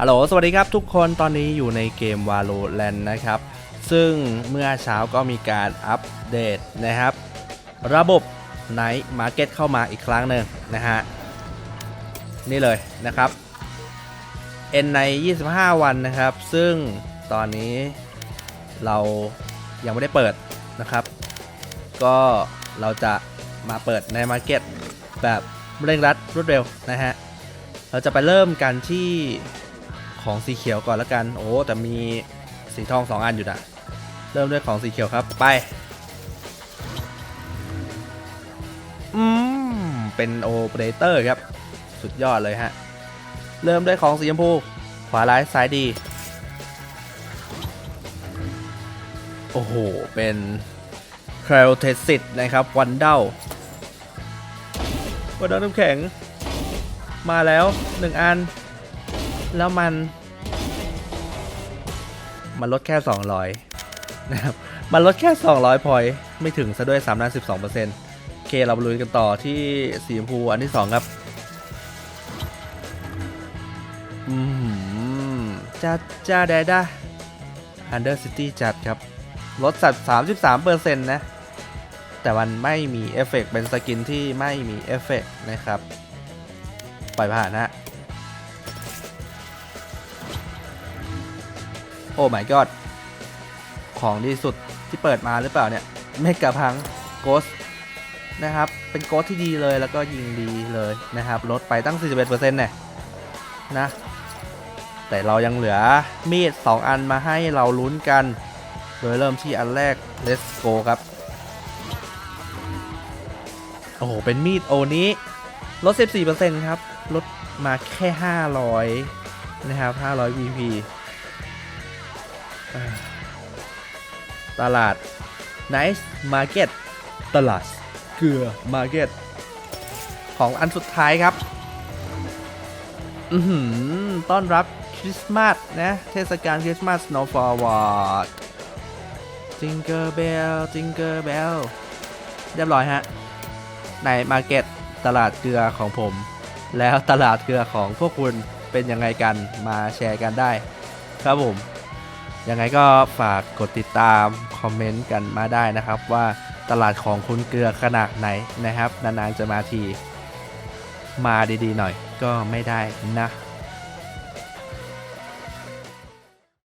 ฮัลโหล สวัสดีครับทุกคนตอนนี้อยู่ในเกม Valorant นะครับ ซึ่งเมื่อเช้าก็มีการอัปเดตนะครับ ระบบ Night Market เข้ามาอีกครั้งหนึ่งนะฮะ นี่เลยนะครับ N ใน 25 วันนะครับ ซึ่งตอนนี้เรายังไม่ได้เปิดนะครับ ก็เราจะมาเปิดใน Market แบบเร่งรัดรวดเร็วนะฮะ เราจะไปเริ่มกันที่ ของสีเขียวก่อนละกัน โอ้แต่มีสีทองสองอันอยู่นะเริ่มด้วยของสีเขียวครับไป อืม เป็นโอเปอเรเตอร์ครับ สุดยอดเลยฮะ เริ่มด้วยของสีชมพู ขวาร้ายซ้ายดี โอ้โห เป็นคาร์เทสิตนะครับ วันเดาวันเดาน้ำแข็ง มาแล้วหนึ่งอัน แล้วมัน มันลดแค่ 200 นะครับ มันลดแค่ 200 พอยต์ไม่ถึงซะด้วย3ด้าน12%โอเค เราไปลุยกันต่อที่สีชมพูอันที่ 2 ครับ อืมจ้าจ้าแดด้า Under City จัดครับ ลดสัตว์33%นะ แต่มันไม่มีเอฟเฟกต์เป็นสกินที่ไม่มีเอฟเฟกต์นะครับ ปล่อยผ่านฮะ โอ้ my god ของดีสุดที่เปิดมาหรือเปล่าเนี่ยเมกะพังโกสนะครับ เป็นโกสที่ดีเลยแล้วก็ยิงดีเลยนะครับ ลดไปตั้ง 41%เนี่ยนะ แต่เรายังเหลือมีด 2 อันมาให้เราลุ้นกัน โดยเริ่มที่อันแรก let's go ครับ โอ้โห เป็นมีดโอนี้ลด 14%ครับ ลดมาแค่ 500 นะครับ 500 VP ตลาด Nice Market ตลาด เกลือ Market ของอันสุดท้ายครับ อืต้อนรับคริสต์มาสนะ เทศกาลคริสต์มาส Snow Forward Jingle Bell Jingle Bell เรียบร้อยฮะ ในมาร์เก็ตตลาดเกลือของผม แล้วตลาดเกลือของพวกคุณเป็นยังไงกันมาแชร์กันได้ ครับผม ยังไงก็ฝากกดติดตาม คอมเมนต์กันมาได้นะครับ ว่าตลาดของคุณเกลือขนาดไหนนะครับ นานๆจะมาที มาดีๆหน่อยก็ไม่ได้นะ